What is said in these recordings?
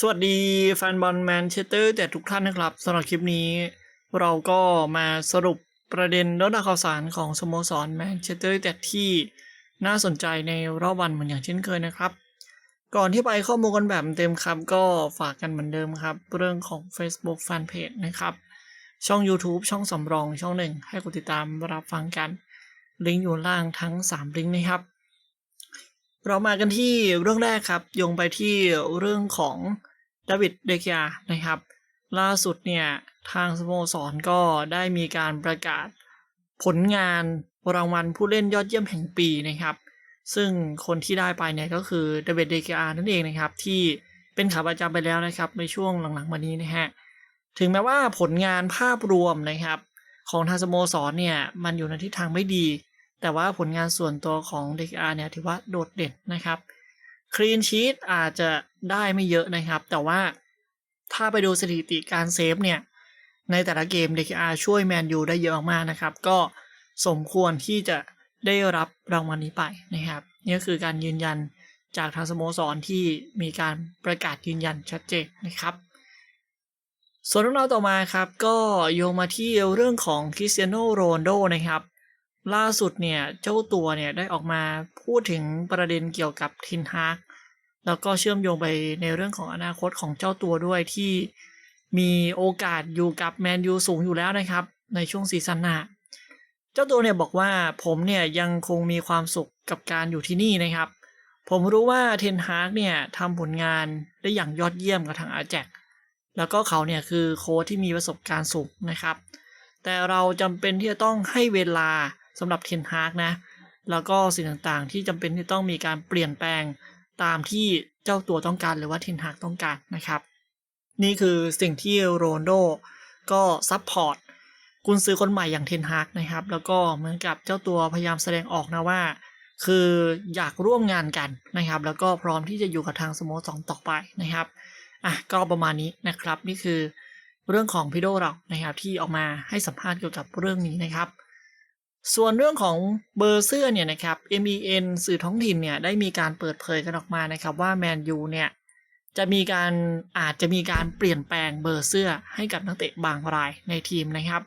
สวัสดีแฟนบอลแมนเชสเตอร์แต่ทุกท่านนะครับสำหรับคลิปนี้ เราก็มาสรุปประเด็นเรื่องข่าวสารของสโมสรแมนเชสเตอร์แต่ที่น่าสนใจในรอบวันเหมือนอย่างเช่นเคยนะครับ ก่อนที่ไปข้อมูลกันแบบเต็มครับ ก็ฝากกันเหมือนเดิมครับ เรื่องของ Facebook Fanpage นะครับ ช่อง YouTube ช่องสำรองช่องหนึ่งให้กดติดตามรับฟังกัน ลิงก์อยู่ล่างทั้ง 3 ลิงก์นะครับ เรามากันที่เรื่องแรกครับโยงไปที่เรื่องของ ดาวิดเดกยานะครับ ล่าสุดเนี่ย ทางสโมสรก็ได้มีการประกาศผลงานรางวัลผู้เล่นยอดเยี่ยมแห่งปีนะครับ ซึ่งคนที่ได้ไปเนี่ยก็คือเดวิดเดกยานั่นเองนะครับ ที่เป็นขาประจำไปแล้วนะครับ ในช่วงหลังๆมานี้นะฮะถึงแม้ว่าผลงานภาพรวมนะครับ ของทางสโมสรเนี่ยมันอยู่ในทิศทางไม่ดี แต่ว่าผลงานส่วนตัวของเดกอาเนี่ยถือว่าโดดเด่นนะครับ คลีนชีตอาจจะได้ไม่เยอะนะครับ แต่ว่าถ้าไปดูสถิติการเซฟเนี่ย ในแต่ละเกมเดกอาช่วยแมนยูได้เยอะมากนะครับ ก็สมควรที่จะได้รับรางวัลนี้ไปนะครับ นี่ก็คือการยืนยันจากทางสโมสรที่มีการประกาศยืนยันชัดเจนนะครับ ส่วนเรื่องราวต่อมาครับ ก็โยงมาที่เรื่องของคริสเตียโนโรนโดนะครับ ล่าสุดเนี่ยเจ้าตัวเนี่ยได้ออกมาพูดถึงประเด็นเกี่ยวกับทินฮากแล้วก็เชื่อมโยงไปในเรื่องของอนาคตของเจ้าตัวด้วยที่มีโอกาสอยู่กับแมนยูสูงอยู่แล้วนะครับ ในช่วงซีซั่นหน้าเจ้าตัวเนี่ยบอกว่าผมเนี่ยยังคงมีความสุขกับการอยู่ที่นี่นะครับ ผมรู้ว่าเทนฮากเนี่ยทำผลงานได้อย่างยอดเยี่ยมกับทางอาแจกแล้วก็เขาเนี่ยคือโค้ชที่มีประสบการณ์สูงนะครับ แต่เราจำเป็นที่จะต้องให้เวลา สำหรับเทนฮากนะ แล้วก็สิ่งต่างๆ ที่จำเป็นที่ต้องมีการเปลี่ยนแปลงตามที่เจ้าตัวต้องการหรือว่าเทนฮากต้องการนะครับ นี่คือสิ่งที่โรนโดก็ซับพอร์ตกุนซื้อคนใหม่อย่างเทนฮากนะครับ แล้วก็เหมือนกับเจ้าตัวพยายามแสดงออกนะว่า คืออยากร่วมงานกันนะครับ แล้วก็พร้อมที่จะอยู่กับทางสโมสรต่อไปนะครับอะก็ประมาณนี้นะครับ นี่คือเรื่องของพี่โดเรานะครับที่ออกมาให้สัมภาษณ์เกี่ยวกับเรื่องนี้นะครับ ส่วนเรื่องของเบอร์เสื้อเนี่ยนะครับ MEN สื่อท้องถิ่นเนี่ยได้มีการเปิดเผยกันออกมานะครับว่าแมนยูเนี่ยจะมีการอาจจะมีการเปลี่ยนแปลงเบอร์เสื้อให้กับนักเตะบางรายในทีมนะครับ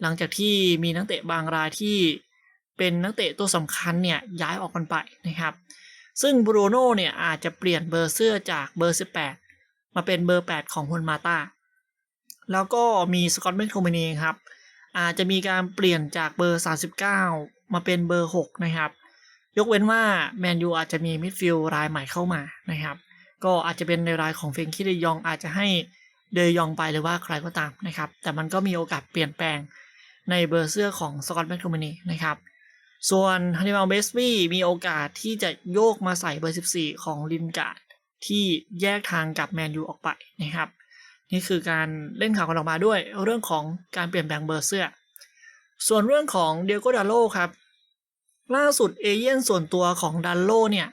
หลังจากที่มีนักเตะบางรายที่เป็นนักเตะตัวสำคัญเนี่ยย้ายออกกันไปนะครับ ซึ่งบรูโน่เนี่ยอาจจะเปลี่ยนเบอร์เสื้อจากเบอร์ 18 มาเป็นเบอร์ 8 ของฮุนมาตาแล้วก็มีสกอตแมคโทมินีครับ อาจจะมีการเปลี่ยนจากเบอร์ 39 มาเป็นเบอร์ 6 นะครับ ยกเว้นว่าแมนยูอาจจะมีมิดฟิลด์รายใหม่เข้ามานะครับ ก็อาจจะเป็นในรายของเฟรงคิเดยองอาจจะให้เดยองไปหรือว่าใครก็ตามนะครับ แต่มันก็มีโอกาสเปลี่ยนแปลงในเบอร์เสื้อของสกอตแมคโทมินีนะครับ ส่วนฮันนิบาลเบสบี้มีโอกาสที่จะโยกมาใส่เบอร์ 14 ของลินการ์ดที่แยกทางกับแมนยูออกไปนะครับ นี่คือการเล่นข่าวกันออกมาด้วยเรื่องของการเปลี่ยนแปลงเบอร์เสื้อ ส่วนเรื่องของเดียโกดาโลครับ ล่าสุดเอเย่นส่วนตัวของดันโลเนี่ย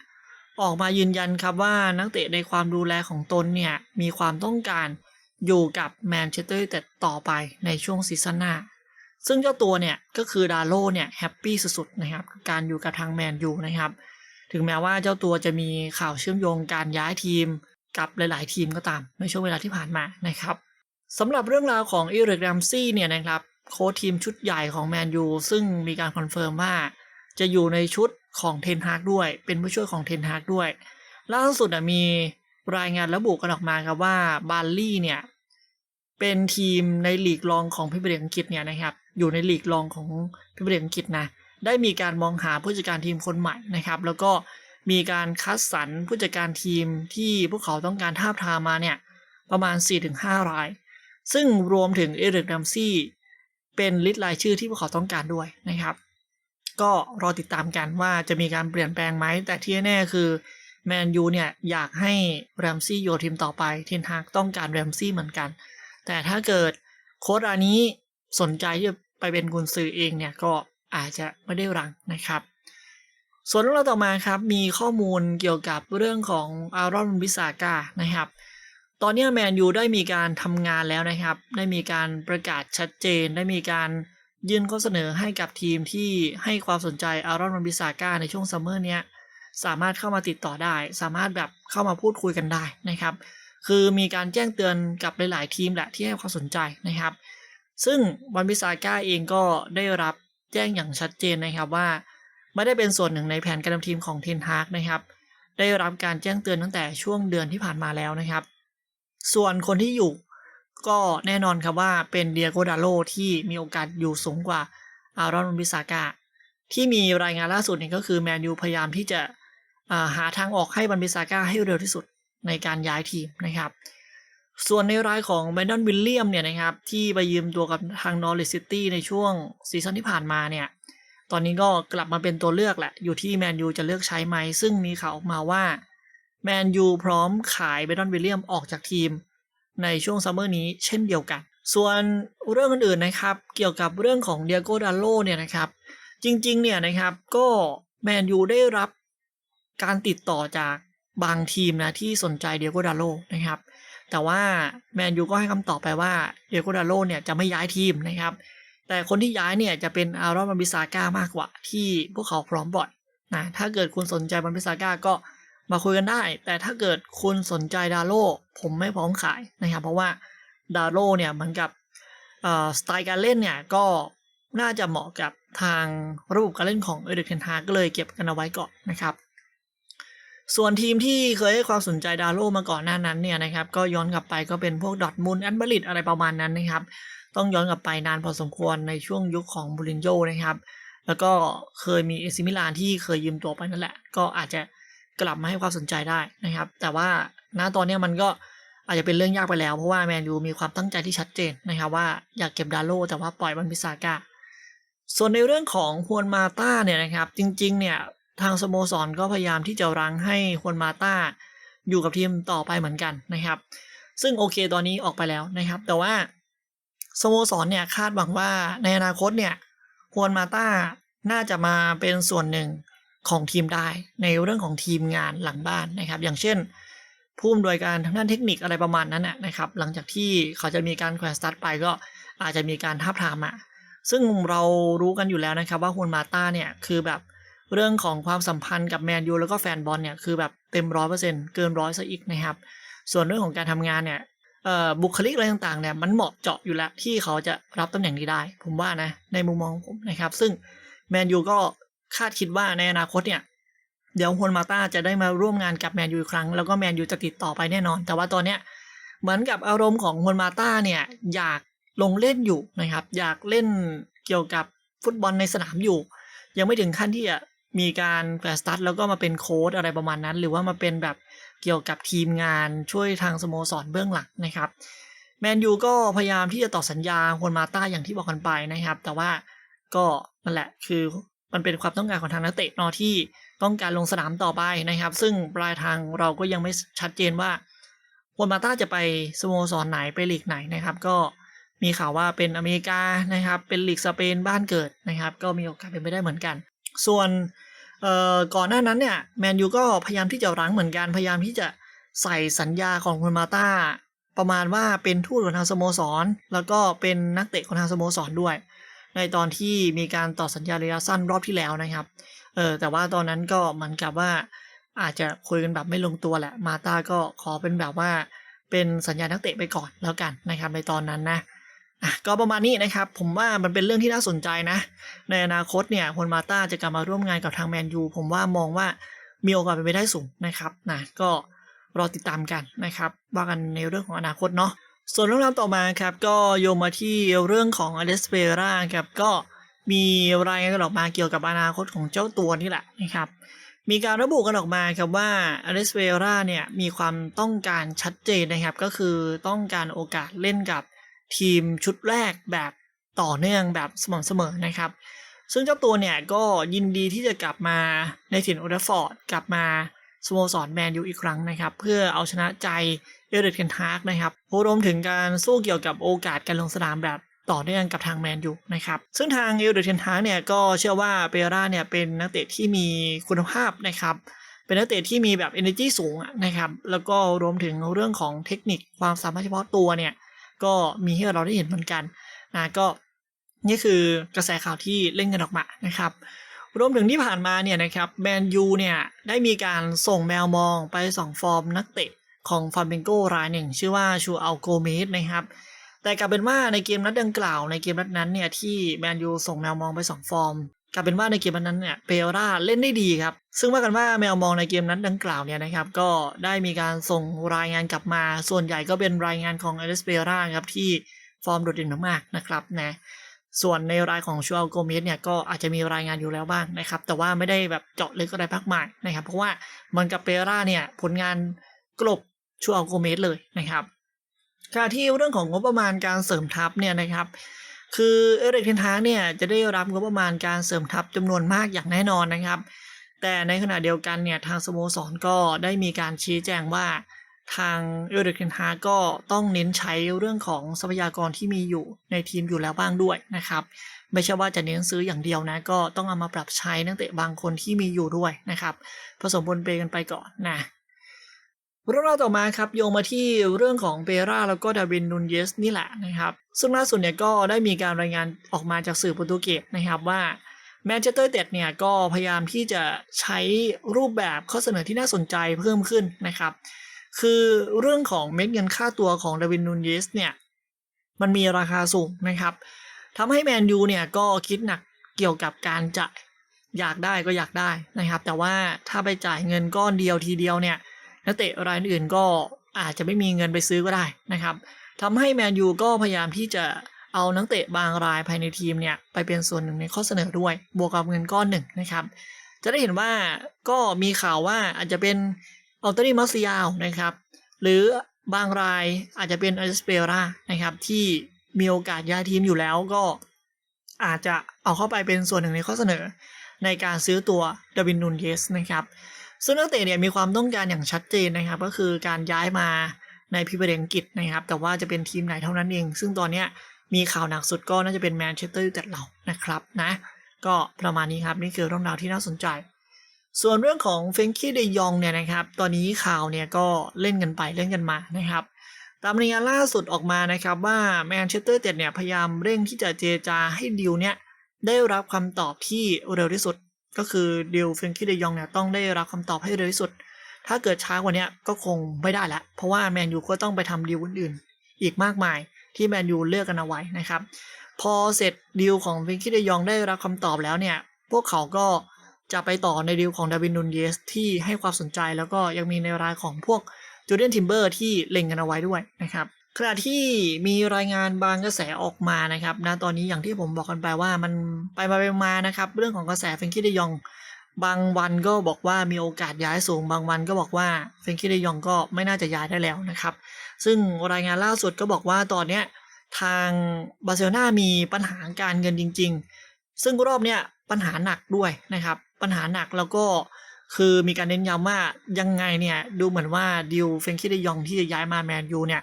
ออกมายืนยันครับว่านักเตะในความดูแลของตนเนี่ยมีความต้องการอยู่กับแมนเชสเตอร์แต่ต่อไปในช่วงซีซั่นหน้า ซึ่งเจ้าตัวเนี่ยก็คือดาโลเนี่ยแฮปปี้สุดๆนะครับกับการอยู่กับทางแมนยูนะครับ ถึงแม้ว่าเจ้าตัวจะมีข่าวเชื่อมโยงการย้ายทีม กับหลาย ๆ ทีมก็ตามในช่วงเวลาที่ผ่านมานะครับสำหรับเรื่องราวของอีริกแรมซี่เนี่ยนะครับโค้ชทีมชุดใหญ่ของแมนยูซึ่งมีการคอนเฟิร์มว่า จะอยู่ในชุดของเทนฮากด้วย เป็นผู้ช่วยของเทนฮากด้วย ล่าสุดมีรายงานระบุกันออกมาครับว่าบาร์ลี่เนี่ยเป็นทีมในลีกรองของพิเศษอังกฤษเนี่ยนะครับอยู่ในลีกรองของพิเศษอังกฤษนะได้มีการมองหาผู้จัดการทีมคนใหม่นะครับ แล้วก็ มีการคัดสรรผู้จัดการทีมที่พวกเขาต้องการทาบทามมาเนี่ย ประมาณ 4-5 ราย ซึ่งรวมถึงเอริกดัมซี่เป็นลิสต์รายชื่อที่พวกเขาต้องการด้วยนะครับ ก็รอติดตามกันว่าจะมีการเปลี่ยนแปลงไหม แต่ที่แน่คือแมนยูเนี่ยอยากให้แรมซี่โยทีมต่อไปเทนฮากต้องการแรมซี่เหมือนกัน แต่ถ้าเกิดโค้ดอันนี้สนใจที่จะไปเป็นกุนซือเองเนี่ยก็อาจจะไม่ได้รังนะครับ ส่วนเรื่องราวต่อมาครับมีข้อมูลเกี่ยวกับเรื่องของอารอนบิสากานะครับ ตอนนี้แมนยูได้มีการทำงานแล้วนะครับ ได้มีการประกาศชัดเจน ได้มีการยื่นข้อเสนอให้กับทีมที่ให้ความสนใจอารอนบิสากาในช่วงซัมเมอร์เนี้ยสามารถเข้ามาติดต่อได้ สามารถแบบเข้ามาพูดคุยกันได้นะครับ คือมีการแจ้งเตือนกับหลายๆทีมแหละที่ให้ความสนใจนะครับ ซึ่งวันพิซาก้าเองก็ได้รับแจ้งอย่างชัดเจนนะครับว่า ไม่ได้เป็นส่วนหนึ่งในแผนการทำทีมของเทนฮากนะครับ ได้รับการแจ้งเตือนตั้งแต่ช่วงเดือนที่ผ่านมาแล้วนะครับ ส่วนคนที่อยู่ก็แน่นอนครับว่าเป็นเดียโกดาโลที่มีโอกาสอยู่สูงกว่าอารอนบิซากาที่มีรายงานล่าสุดเนี่ยก็คือแมนยูพยายามที่จะาหาทางออกให้บันบิซากาให้เร็วที่สุดในการย้ายทีมนะครับ ส่วนในรายของแบนดอนวิลเลียมเนี่ยนะครับที่ไปยืมตัวกับทางนอริซิตี้ในช่วงซีซั่นที่ผ่านมาเนี่ย ตอนนี้ก็กลับมาเป็นตัวเลือกแหละ อยู่ที่แมนยูจะเลือกใช้ไหม ซึ่งมีข่าวออกมาว่าแมนยูพร้อมขายเบดอนวิลเลียมออกจากทีม ในช่วงซัมเมอร์นี้เช่นเดียวกัน ส่วนเรื่องอื่นๆนะครับ เกี่ยวกับเรื่องของเดียโกดาโลเนี่ยนะครับ จริงๆเนี่ยนะครับก็แมนยูได้รับการติดต่อจากบางทีมนะที่สนใจเดียโกดาโลนะครับ แต่ว่าแมนยูก็ให้คำตอบไปว่าเดียโกดาโลเนี่ยจะไม่ย้ายทีมนะครับ แต่คนที่ย้ายเนี่ยจะเป็นอารอนบันบิซาก้ามากกว่า ที่พวกเขาพร้อมบ่อยนะถ้าเกิดคุณสนใจบันบิซาก้าก็มาคุยกันได้ แต่ถ้าเกิดคุณสนใจดาโลผมไม่พร้อมขายนะครับ เพราะว่าดาโลเนี่ยเหมือนกับสไตล์การเล่นเนี่ยก็น่าจะเหมาะกับทางระบบการเล่นของเอเดกเทนฮาก็เลยเก็บกันเอาไว้ก่อนนะครับ ส่วนทีมที่เคยให้ความสนใจดาโลมาก่อนหน้านั้นเนี่ยนะครับ ก็ย้อนกลับไปก็เป็นพวกดอทมุนแอนบริดอะไรประมาณนั้นนะครับ ต้องย้อนกลับไปนานพอสมควรในช่วงยุคของบูรินโญ่นะครับ แล้วก็เคยมีเอซิมิลานที่เคยยืมตัวไปนั่นแหละ ก็อาจจะกลับมาให้ความสนใจได้นะครับ แต่ว่าณตอนนี้มันก็อาจจะเป็นเรื่องยากไปแล้ว เพราะว่าแมนยูมีความตั้งใจที่ชัดเจนนะครับว่าอยากเก็บดาโลแต่ว่าปล่อยบันพิซาก้าส่วนในเรื่องของฮวนมาต้าเนี่ยนะครับ จริง ๆ เนี่ยทางสโมสรก็พยายามที่จะรั้งให้ฮวนมาต้าอยู่กับทีมต่อไปเหมือนกันนะครับ ซึ่งโอเคตอนนี้ออกไปแล้วนะครับ แต่ว่า สโมสรเนี่ยคาดหวังว่าในอนาคตเนี่ยฮวนมาต้าน่าจะมาเป็นส่วนหนึ่งของทีมได้ในเรื่องของทีมงานหลังบ้านนะครับ อย่างเช่นผู้อำนวยการทางด้านเทคนิคอะไรประมาณนั้นนะนะครับ หลังจากที่เขาจะมีการแขวนสตาร์ทไปก็อาจจะมีการท้าบทามมาซึ่งเรารู้กันอยู่แล้วนะครับว่าฮวนมาต้าเนี่ยคือแบบเรื่องของความสัมพันธ์กับแมนยูแล้วก็แฟนบอลเนี่ยคือแบบเต็มร้อยเปอร์เซ็นต์เกินร้อยซะอีกนะครับ ส่วนเรื่องของการทำงานเนี่ย บุคลิกอะไรต่างๆเนี่ยมันเหมาะเจาะอยู่แล้วที่เขาจะรับตำแหน่งนี้ได้ ผมว่านะ ในมุมมองผมนะครับ ซึ่งแมนยูก็คาดคิดว่าในอนาคตเนี่ย เดี๋ยวฮวนมาต้าจะได้มาร่วมงานกับแมนยูอีกครั้ง แล้วก็แมนยูจะติดต่อไปแน่นอน แต่ว่าตอนเนี้ยเหมือนกับอารมณ์ของฮวนมาต้าเนี่ยอยากลงเล่นอยู่นะครับ อยากเล่นเกี่ยวกับฟุตบอลในสนามอยู่ ยังไม่ถึงขั้นที่จะมีการแปลสตาร์ทแล้วก็มาเป็นโค้ดอะไรประมาณนั้น หรือว่ามาเป็นแบบ เกี่ยวกับทีมงานช่วยทางสโมสรเบื้องหลังนะครับแมนยูก็พยายามที่จะต่อสัญญาฮวนมาต้าอย่างที่บอกกันไปนะครับ แต่ว่าก็นั่นแหละคือมันเป็นความต้องการของทางนักเตะนอที่ต้องการลงสนามต่อไปนะครับ ซึ่งปลายทางเราก็ยังไม่ชัดเจนว่าฮวนมาต้าจะไปสโมสรไหนไปลีกไหนนะครับ ก็มีข่าวว่าเป็นอเมริกานะครับ เป็นลีกสเปนบ้านเกิดนะครับ ก็มีโอกาสเป็นไปได้เหมือนกัน ส่วน เอ่อก่อนหน้านั้นเนี่ยแมนยูก็พยายามที่จะรั้งเหมือนกันพยายามที่จะใส่สัญญาของคุณมาตาประมาณว่าเป็นทูตของทางสโมสร แล้วก็เป็นนักเตะของทางสโมสรด้วย ในตอนที่มีการต่อสัญญาระยะสั้นรอบที่แล้วนะครับเออแต่ว่าตอนนั้นก็เหมือนกับว่าอาจจะคุยกันแบบไม่ลงตัวแหละมาตาก็ขอเป็นแบบว่าเป็นสัญญานักเตะไปก่อนแล้วกันนะครับในตอนนั้นนะ อะก็ประมาณนี้นะครับ ผมว่ามันเป็นเรื่องที่น่าสนใจนะ ในอนาคตเนี่ยคนมาต้าจะกลับมาร่วมงานกับทางแมนยูผมว่ามองว่ามีโอกาสเป็นไปได้สูงนะครับนะก็รอติดตามกันนะครับว่ากันในเรื่องของอนาคตเนาะส่วนเรื่องราวต่อมาครับก็โยงมาที่เรื่องของอเลสเปร่าครับก็มีรายงานกันออกมาเกี่ยวกับอนาคตของเจ้าตัวนี่แหละนะครับมีการระบุกันออกมาครับว่าอเลสเปราเนี่ยมีความต้องการชัดเจนนะครับ ก็คือต้องการโอกาสเล่นกับ ทีมชุดแรกแบบต่อเนื่องแบบสม่ำเสมอนะครับ ซึ่งเจ้าตัวเนี่ยก็ยินดีที่จะกลับมาในถิ่นโอเดฟอร์ดกลับมาสโมสรแมนยูอีกครั้งนะครับ เพื่อเอาชนะใจเอเดนเคนฮาร์กนะครับรวมถึงการสู้เกี่ยวกับโอกาสการลงสนามแบบต่อเนื่องกับทางแมนยูนะครับ ซึ่งทางเอเดนเคนฮาร์กเนี่ยก็เชื่อว่าเปร่าเนี่ยเป็นนักเตะที่มีคุณภาพนะครับ เป็นนักเตะที่มีแบบ energy สูงนะครับ แล้วก็รวมถึงเรื่องของเทคนิคความสามารถเฉพาะตัวเนี่ย ก็มีให้เราได้เห็นเหมือนกันนะก็นี่คือกระแสข่าวที่เล่นกันออกมานะครับรวมถึงที่ผ่านมาเนี่ยนะครับแมนยูเนี่ยได้มีการส่งแมวมองไปส่องฟอร์มนักเตะของฟาร์เบนโกรายหนึ่ง ชื่อว่าชูอัลโกเมสนะครับแต่กลายเป็นว่าในเกมนัดดังกล่าวในเกมนัดนั้นเนี่ยที่แมนยูส่งแมวมองไป 2 ฟอร์ม กลายเป็นว่าในเกมนัดนั้นเนี่ยเปโราเล่นได้ดีครับ ซึ่งว่ากันว่าแมวมองในเกมนั้นดังกล่าวเนี่ยนะครับ ก็ได้มีการส่งรายงานกลับมา ส่วนใหญ่ก็เป็นรายงานของเอเลสเปราครับที่ฟอร์มโดดเด่นมากๆนะครับนะส่วนในรายของชูอัลโกเมสเนี่ยก็อาจจะมีรายงานอยู่แล้วบ้างนะครับ แต่ว่าไม่ได้แบบเจาะลึกอะไรมากมายนะครับ เพราะว่ามันกับเปราเนี่ยผลงานกลบชูอัลโกเมสเลยนะครับขณะที่เรื่องของงบประมาณการเสริมทัพเนี่ยนะครับ คือเอริกเทนฮากเนี่ยจะได้รับงบประมาณการเสริมทัพจำนวนมากอย่างแน่นอนนะครับ แต่ในขณะเดียวกันเนี่ยทางสโมสรก็ได้มีการชี้แจงว่าทางเอริกเทนฮากก็ต้องเน้นใช้เรื่องของทรัพยากรที่มีอยู่ในทีมอยู่แล้วบ้างด้วยนะครับไม่ใช่ว่าจะเน้นซื้ออย่างเดียวนะก็ต้องเอามาปรับใช้นักเตะบางคนที่มีอยู่ด้วยนะครับ ผสมปนเปกันไปก่อนนะ เรื่องราวต่อมาครับโยงมาที่เรื่องของเปราแล้วก็ดาวินนูนเยสนี่แหละนะครับ ซึ่งล่าสุดเนี่ยก็ได้มีการรายงานออกมาจากสื่อโปรตุเกสนะครับว่าแมนเชสเตอร์เต็ดเนี่ยก็พยายามที่จะใช้รูปแบบข้อเสนอที่น่าสนใจเพิ่มขึ้นนะครับ คือเรื่องของเม็ดเงินค่าตัวของดาวินนูนเยสเนี่ยมันมีราคาสูงนะครับทำให้แมนยูเนี่ยก็คิดหนักเกี่ยวกับการจ่ายอยากได้ก็อยากได้นะครับ แต่ว่าถ้าไปจ่ายเงินก้อนเดียวทีเดียวเนี่ย นักเตะรายอื่นก็อาจจะไม่มีเงินไปซื้อก็ได้นะครับทำให้แมนยูก็พยายามที่จะเอานักเตะบางรายภายในทีมเนี่ยไปเป็นส่วนหนึ่งในข้อเสนอด้วย บวกกับเงินก้อนหนึ่งนะครับ จะได้เห็นว่าก็มีข่าวว่าอาจจะเป็นอัลเตอรี่มัสยาวนะครับ หรือบางรายอาจจะเป็นอ s สเปรานะครับที่มีโอกาสย้ายทีมอยู่แล้วก็อาจจะเอาเข้าไปเป็นส่วนหนึ่งในข้อเสนอในการซื้อตัวดาวินนูนเยสนะครับ ซึ่งนักเตะเนี่ยมีความต้องการอย่างชัดเจนนะครับ ก็คือการย้ายมาในพรีเมียร์ลีกอังกฤษนะครับ แต่ว่าจะเป็นทีมไหนเท่านั้นเอง ซึ่งตอนเนี้ยมีข่าวหนักสุดก็น่าจะเป็นแมนเชสเตอร์ยูไนเต็ดเรานะครับนะ ก็ประมาณนี้ครับ นี่คือเรื่องราวที่น่าสนใจ ส่วนเรื่องของเฟงกี้เดยองเนี่ยนะครับ ตอนนี้ข่าวเนี่ยก็เล่นกันไปเล่นกันมานะครับ ตามรายงานล่าสุดออกมานะครับว่าแมนเชสเตอร์เต็ดเนี่ยพยายามเร่งที่จะเจรจาให้ดิวเนี่ยได้รับคำตอบที่เร็วที่สุด ก็คือดิวเฟรนกี้เดยองเนี่ยต้องได้รับคำตอบให้เร็วที่สุด ถ้าเกิดช้ากว่านี้ก็คงไม่ได้ละ เพราะว่าแมนยูก็ต้องไปทำดีลอื่นๆอีกมากมายที่แมนยูเลือกกันเอาไว้นะครับ พอเสร็จดีลของเฟรนกี้เดยองได้รับคำตอบแล้วเนี่ยพวกเขาก็จะไปต่อในดีลของดาวินนูนเยสที่ให้ความสนใจแล้วก็ยังมีในรายของพวกจูเลียนทิมเบอร์ที่เล็งกันเอาไว้ด้วยนะครับ ขณะที่มีรายงานบางกระแสออกมานะครับนะตอนนี้อย่างที่ผมบอกกันไปว่ามันไปมาไปมานะครับ เรื่องของกระแสเฟรนกี้เดยอง บางวันก็บอกว่ามีโอกาสย้ายสูง บางวันก็บอกว่าเฟรนกี้เดยองก็ไม่น่าจะย้ายได้แล้วนะครับ ซึ่งรายงานล่าสุดก็บอกว่าตอนเนี้ยทางบาร์เซโลนามีปัญหาการเงินจริง ๆ ซึ่งรอบเนี้ยปัญหาหนักด้วยนะครับ ปัญหาหนักแล้วก็คือมีการเน้นย้ำว่ายังไงเนี่ยดูเหมือนว่าดิวเฟรนกี้เดยองที่จะย้ายมาแมนยูเนี่ย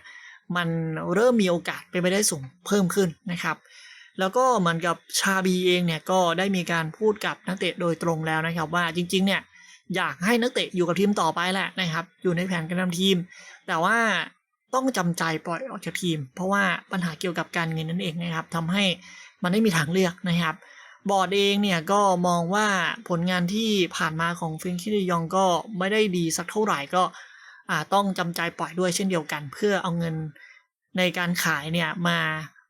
มันเริ่มมีโอกาสเป็นไปได้สูงเพิ่มขึ้นนะครับ แล้วก็เหมือนกับชาบีเองเนี่ยก็ได้มีการพูดกับนักเตะโดยตรงแล้วนะครับ ว่าจริง ๆ เนี่ยอยากให้นักเตะอยู่กับทีมต่อไปแหละนะครับ อยู่ในแผนการนำทีม แต่ว่าต้องจำใจปล่อยออกจากทีม เพราะว่าปัญหาเกี่ยวกับการเงินนั่นเองนะครับทำให้มันไม่มีทางเลือกนะครับ บอร์ดเองเนี่ยก็มองว่าผลงานที่ผ่านมาของฟินคิดยองก็ไม่ได้ดีสักเท่าไหร่ก็ ต้องจำใจปล่อยด้วยเช่นเดียวกัน เพื่อเอาเงินในการขายเนี่ยมา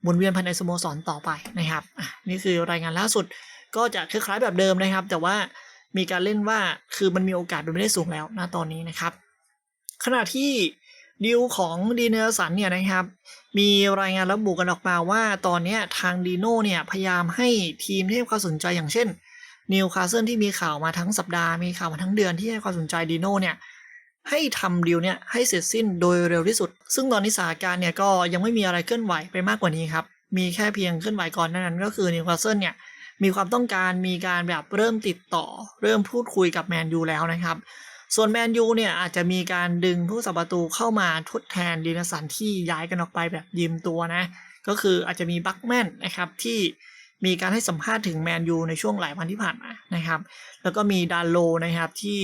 หมุนเวียนภายในสโมสรต่อไปนะครับนี่คือรายงานล่าสุดก็จะคล้ายๆแบบเดิมนะครับ แต่ว่ามีการเล่นว่าคือมันมีโอกาสเป็นไปได้สูงแล้วนะตอนนี้นะครับ ขณะที่ดีลของดีเนอร์สันเนี่ยนะครับ มีรายงานระบุกันออกมาว่าตอนนี้ทางดีโน่เนี่ยพยายามให้ทีมที่ให้ความสนใจอย่างเช่นนิวคาสเซิลที่มีข่าวมาทั้งสัปดาห์มีข่าวมาทั้งเดือนที่ให้ความสนใจดีโน่เนี่ย ให้ทำดีลเนี่ยให้เสร็จสิ้นโดยเร็วที่สุด ซึ่งตอนนี้สถานการณ์เนี่ยก็ยังไม่มีอะไรเคลื่อนไหวไปมากกว่านี้ครับ มีแค่เพียงเคลื่อนไหวก่อนนานั้นก็คือนิวคาสเซิลเนี่ยมีความต้องการมีการแบบเริ่มติดต่อ เริ่มพูดคุยกับแมนยูแล้วนะครับ ส่วนแมนยูเนี่ยอาจจะมีการดึงผู้สับประตูเข้ามาทดแทนดีนสันที่ย้ายกันออกไปแบบยืมตัวนะ ก็คืออาจจะมีบัคแมนนะครับที่มีการให้สัมภาษณ์ถึงแมนยูในช่วงหลายวันที่ผ่านมานะครับ แล้วก็มีดานโลนะครับที่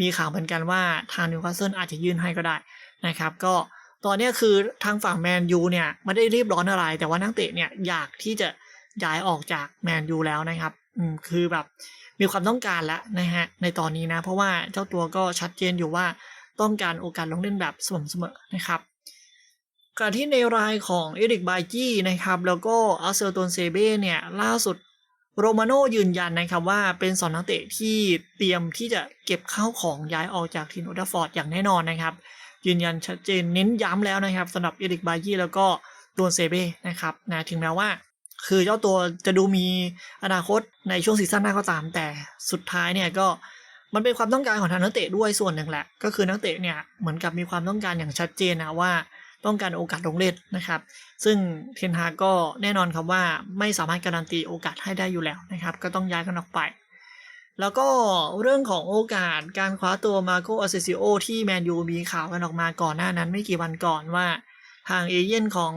มีข่าวเหมือนกันว่าทางนิวคาสเซิลอาจจะยื่นให้ก็ได้นะครับ ก็ตอนนี้คือทางฝั่งแมนยูเนี่ยไม่ได้รีบร้อนอะไร แต่ว่านักเตะเนี่ยอยากที่จะย้ายออกจากแมนยูแล้วนะครับอืมคือแบบมีความต้องการแล้วนะฮะในตอนนี้นะ เพราะว่าเจ้าตัวก็ชัดเจนอยู่ว่าต้องการโอกาสลงเล่นแบบสม่ำเสมอนะครับขณะที่ในรายของเอริกบาจี้นะครับแล้วก็อัลเซลโตนเซเบ้เนี่ยล่าสุด โรมาโนยืนยันนะครับว่าเป็นสองนักเตะที่เตรียมที่จะเก็บข้าวของย้ายออกจากทีมโอดฟอร์ดอย่างแน่นอนนะครับ ยืนยันชัดเจนเน้นย้ำแล้วนะครับสำหรับเอริกบายี่แล้วก็โดนเซเบ้นะครับนะถึงแม้ว่า คือเจ้าตัวจะดูมีอนาคตในช่วงซีซั่นหน้าก็ตาม แต่สุดท้ายเนี่ยก็มันเป็นความต้องการของทางนักเตะด้วยส่วนหนึ่งแหละ ก็คือนักเตะเนี่ยเหมือนกับมีความต้องการอย่างชัดเจนนะว่า ต้องการโอกาสลงเล่นนะครับ ซึ่งเทนฮากก็แน่นอนครับว่าไม่สามารถการันตีโอกาสให้ได้อยู่แล้วนะครับ ก็ต้องย้ายกันออกไป แล้วก็เรื่องของโอกาสการคว้าตัวมาโกอาเซซิโอที่แมนยูมีข่าวกันออกมาก่อนหน้านั้นไม่กี่วันก่อนว่าทางเอเย่นของ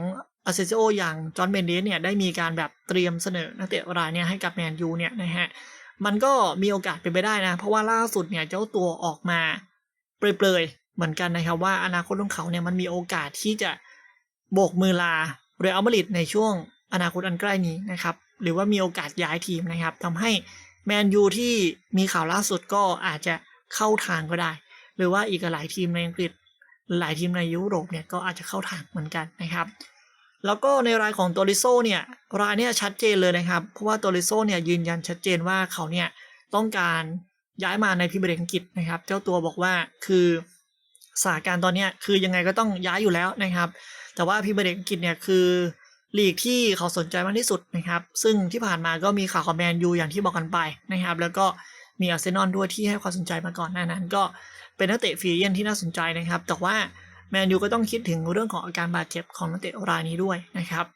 อาเซซิโออย่างจอห์นเบนเดสเนี่ยได้มีการแบบเตรียมเสนอนักเตะรายเนี่ยให้กับแมนยูเนี่ยนะฮะมันก็มีโอกาสเป็นไปได้นะ เพราะว่าล่าสุดเนี่ยเจ้าตัวออกมาเปรย เหมือนกันนะครับว่าอนาคตของเขาเนี่ยมันมีโอกาสที่จะโบกมือลาเรอัลมาดริดในช่วงอนาคตอันใกล้นี้นะครับ หรือว่ามีโอกาสย้ายทีมนะครับทำให้แมนยูที่มีข่าวล่าสุดก็อาจจะเข้าทางก็ได้ หรือว่าอีกหลายทีมในอังกฤษ หลายทีมในยุโรปเนี่ยก็อาจจะเข้าทางเหมือนกันนะครับ แล้วก็ในรายของโตริโซเนี่ยรายเนี่ยชัดเจนเลยนะครับ เพราะว่าโตริโซเนี่ยยืนยันชัดเจนว่าเขาเนี่ยต้องการย้ายมาในพรีเมียร์ลีกอังกฤษนะครับ เจ้าตัวบอกว่าคือ สถานการณ์ตอนเนี้ยคือยังไงก็ต้องย้ายอยู่แล้วนะครับ แต่ว่าพรีเมียร์ลีกอังกฤษเนี่ยคือลีกที่เขาสนใจมากที่สุดนะครับ ซึ่งที่ผ่านมาก็มีข่าวของแมนยูอย่างที่บอกกันไปนะครับ แล้วก็มีอาร์เซนอลด้วยที่ให้ความสนใจมาก่อนหน้านั้น ก็เป็นนักเตะฟรีเอเย่นที่น่าสนใจนะครับ แต่ว่าแมนยูก็ต้องคิดถึงเรื่องของอาการบาดเจ็บของนักเตะรายนี้ด้วยนะครับ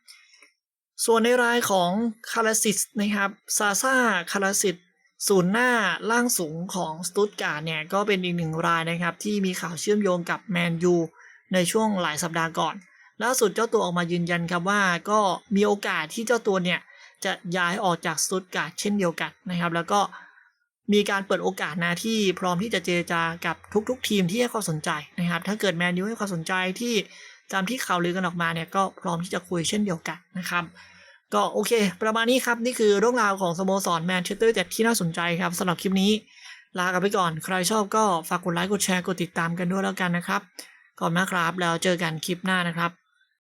ส่วนในรายของคาราซิสนะครับซาซาคาราซิส ศูนย์หน้าล่างสูงของสตุตการ์ดเนี่ยก็เป็นอีกหนึ่งรายนะครับที่มีข่าวเชื่อมโยงกับแมนยูในช่วงหลายสัปดาห์ก่อน ล่าสุดเจ้าตัวออกมายืนยันครับว่าก็มีโอกาสที่เจ้าตัวเนี่ยจะย้ายออกจากสตุตการ์ดเช่นเดียวกันนะครับ แล้วก็มีการเปิดโอกาสนะที่พร้อมที่จะเจรจากับทุกๆ ทีมที่ให้ความสนใจนะครับ ถ้าเกิดแมนยูให้ความสนใจที่ตามที่ข่าวลือกันออกมาเนี่ยก็พร้อมที่จะคุยเช่นเดียวกันนะครับ ก็โอเค ประมาณนี้ครับ นี่คือเรื่องราวของสโมสรแมนเชสเตอร์แต่ที่น่าสนใจครับสำหรับคลิปนี้ ลากันไปก่อน ใครชอบก็ฝากกดไลค์กดแชร์กดติดตามกันด้วยแล้วกันนะครับก่อนนะครับแล้วเจอกันคลิปหน้านะครับ